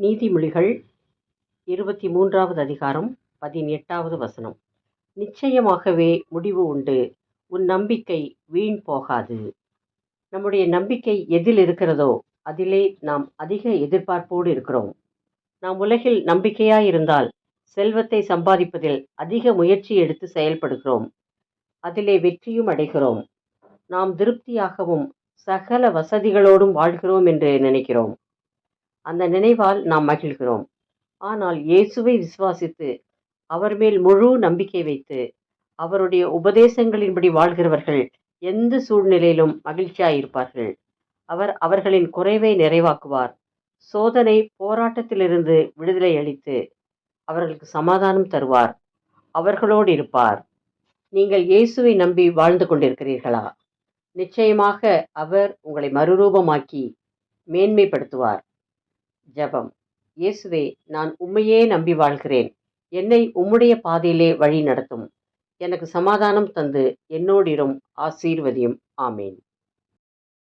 நீதிமொழிகள் இருபத்தி மூன்றாவது அதிகாரம் பதினெட்டாவது வசனம். நிச்சயமாகவே முடிவு உண்டு. உன் நம்பிக்கை வீண் போகாது. நம்முடைய நம்பிக்கை எதில் இருக்கிறதோ அதிலே நாம் அதிக எதிர்பார்ப்போடு இருக்கிறோம். நாம் உலகில் நம்பிக்கையாய் இருந்தால் செல்வத்தை சம்பாதிப்பதில் அதிக முயற்சி எடுத்து செயல்படுகிறோம். அதிலே வெற்றியும் அடைகிறோம். நாம் திருப்தியாகவும் சகல வசதிகளோடும் வாழ்கிறோம் என்று நினைக்கிறோம். அந்த நினைவால் நாம் மகிழ்கிறோம். ஆனால் இயேசுவை விசுவாசித்து அவர் மேல் முழு நம்பிக்கை வைத்து அவருடைய உபதேசங்களின்படி வாழ்கிறவர்கள் எந்த சூழ்நிலையிலும் மகிழ்ச்சியாயிருப்பார்கள். அவர் அவர்களின் குறைவை நிறைவாக்குவார். சோதனை போராட்டத்திலிருந்து விடுதலை அளித்து அவர்களுக்கு சமாதானம் தருவார். அவர்களோடு இருப்பார். நீங்கள் இயேசுவை நம்பி வாழ்ந்து கொண்டிருக்கிறீர்களா? நிச்சயமாக அவர் உங்களை மறுரூபமாக்கி மேன்மைப்படுத்துவார். ஜெபம். இயேசுவே நான் உம்மையே நம்பி வாழ்கிறேன். என்னை உம்முடைய பாதையிலே வழி நடத்தும். எனக்கு சமாதானம் தந்து என்னோடிரும் ஆசீர்வதியும். ஆமேன்.